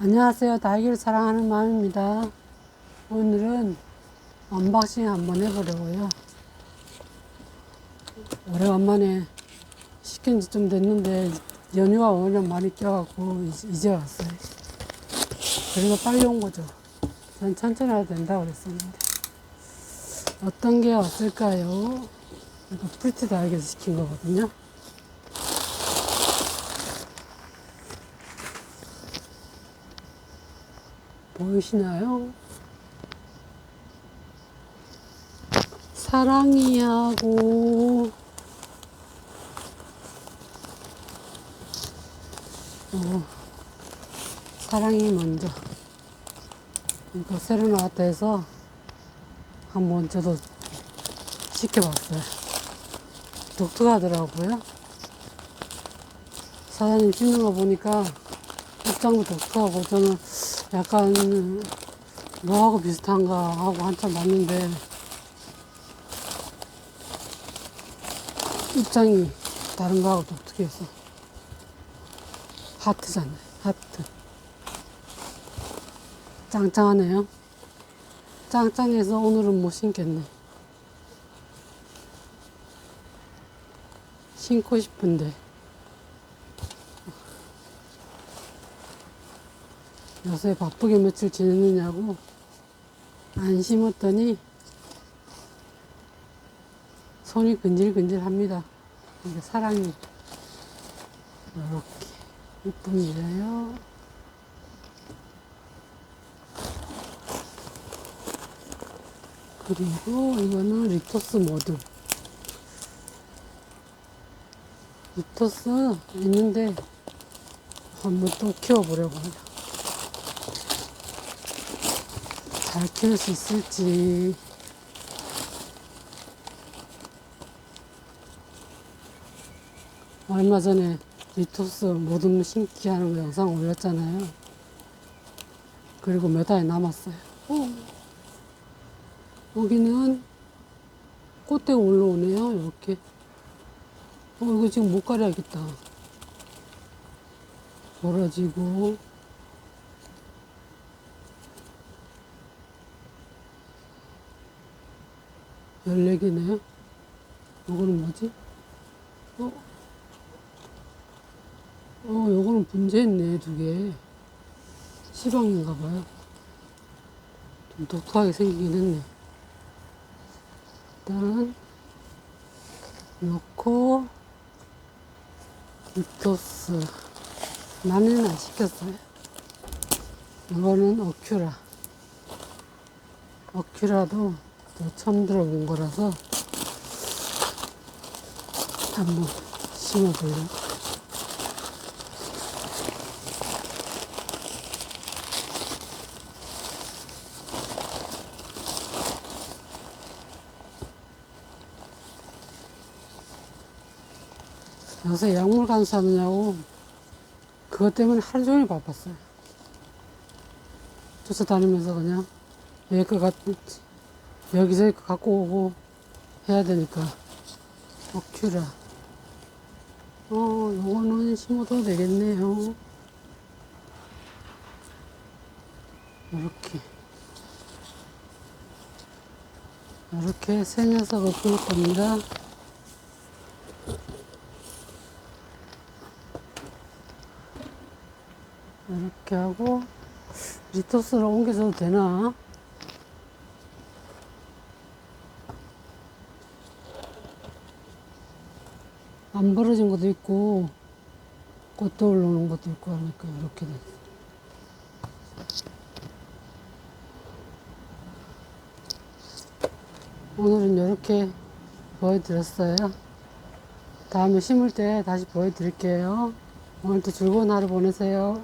안녕하세요. 달걀을 사랑하는 마음입니다. 오늘은 언박싱 한번 해보려고요. 오래간만에 시킨 지 좀 됐는데 연휴가 워낙 많이 껴갖고 이제- 왔어요. 그리고 빨리 온 거죠. 전 천천히 해도 된다고 그랬었는데. 어떤 게 왔을까요? 이거 프리트 달걀 시킨 거거든요. 보이시나요? 사랑이하고. 어, 사랑이 먼저. 이거 해서 한번 저도 시켜봤어요. 독특하더라고요. 사장님 씹는 거 보니까 입장도 독특하고 저는 약간 뭐하고 비슷한가 하고 한참 봤는데 입장이 다른 거하고 독특해서 하트잖아요 하트. 짱짱하네요. 짱짱해서 오늘은 못 신겠네. 신고 싶은데 요새 바쁘게 며칠 지냈느냐고 안 심었더니 손이 근질근질합니다. 이게 사랑이 이렇게 이쁩니다요. 그리고 이거는 리토스 모드. 리토스 있는데 한번 또 키워보려고 해요. 잘 키울 수 있을지. 얼마 전에 리토스 모든 심기 하는 거 영상 올렸잖아요. 그리고 몇 알 남았어요. 어. 여기는 꽃대가 올라오네요. 이렇게. 어, 이거 지금 못 가려야겠다. 벌어지고. 열네 개네요. 이거는 뭐지? 어? 어, 요거는 분재했네, 두 개. 시방인가 봐요. 좀 독특하게 생기긴 했네. 일단, 넣고, 리토스. 나는 안 시켰어요. 이거는 어큐라. 어큐라도 또 처음 들어본 거라서 한번 심어보려고. 요새 약물 간수하느냐고 그것 때문에 하루 종일 바빴어요. 쫓아다니면서 그냥 여기 거 갖, 여기서 갖고 오고 해야 되니까. 어큐라. 어 요거는 심어도 되겠네요. 이렇게. 이렇게 새 녀석을 키울 겁니다. 이렇게 하고 리토스로 옮겨줘도 되나? 안 벌어진 것도 있고 꽃도 올라오는 것도 있고 하니까 이렇게 돼. 오늘은 이렇게 보여드렸어요. 다음에 심을 때 다시 보여드릴게요. 오늘도 즐거운 하루 보내세요.